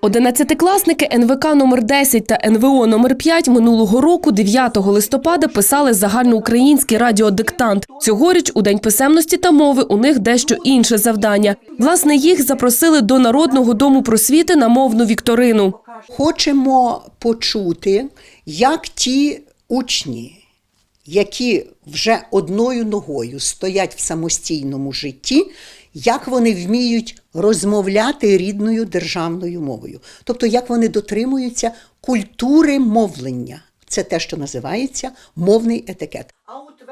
Одинадцятикласники НВК номер 10 та НВО номер 5 минулого року, 9 листопада, писали загальноукраїнський радіодиктант. Цьогоріч у День писемності та мови у них дещо інше завдання. Власне, їх запросили до Народного дому просвіти на мовну вікторину. Хочемо почути, як ті учні, які вже одною ногою стоять в самостійному житті, як вони вміють розмовляти рідною державною мовою, тобто як вони дотримуються культури мовлення. Це те, що називається мовний етикет.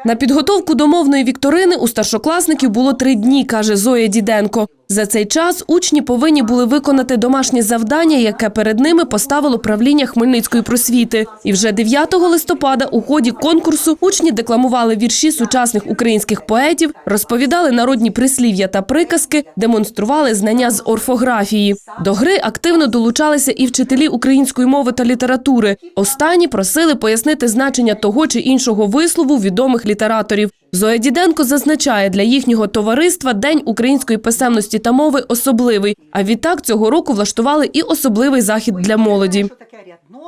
На підготовку до мовної вікторини у старшокласників було три дні, каже Зоя Діденко. За цей час учні повинні були виконати домашнє завдання, яке перед ними поставило правління Хмельницької просвіти. І вже 9 листопада у ході конкурсу учні декламували вірші сучасних українських поетів, розповідали народні прислів'я та приказки, демонстрували знання з орфографії. До гри активно долучалися і вчителі української мови та літератури. Останні просили пояснити значення того чи іншого вислову відомих літераторів. Зоя Діденко зазначає, для їхнього товариства День української писемності та мови особливий. А відтак цього року влаштували і особливий захід для молоді.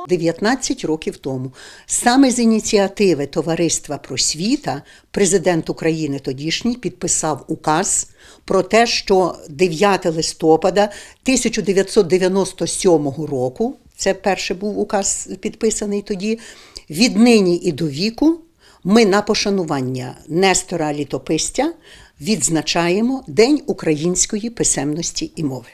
19 років тому саме з ініціативи Товариства Просвіта президент України тодішній підписав указ про те, що 9 листопада 1997 року, це перший був указ підписаний тоді, віднині і до віку ми на пошанування Нестора Літопистя відзначаємо День української писемності і мови.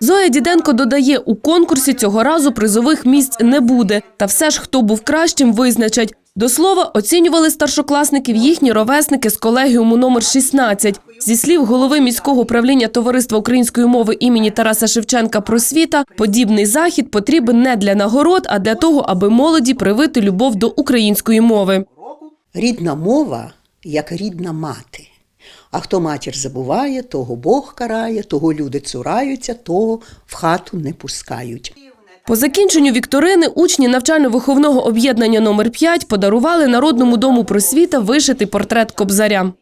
Зоя Діденко додає, у конкурсі цього разу призових місць не буде. Та все ж, хто був кращим, визначать. До слова, оцінювали старшокласників їхні ровесники з колегіуму номер 16. Зі слів голови міського управління Товариства української мови імені Тараса Шевченка «Просвіта», подібний захід потрібен не для нагород, а для того, аби молоді привити любов до української мови. Рідна мова як рідна мати. А хто матір забуває, того Бог карає, того люди цураються, того в хату не пускають. По закінченню вікторини учні навчально-виховного об'єднання номер 5 подарували Народному дому просвіта вишитий портрет Кобзаря.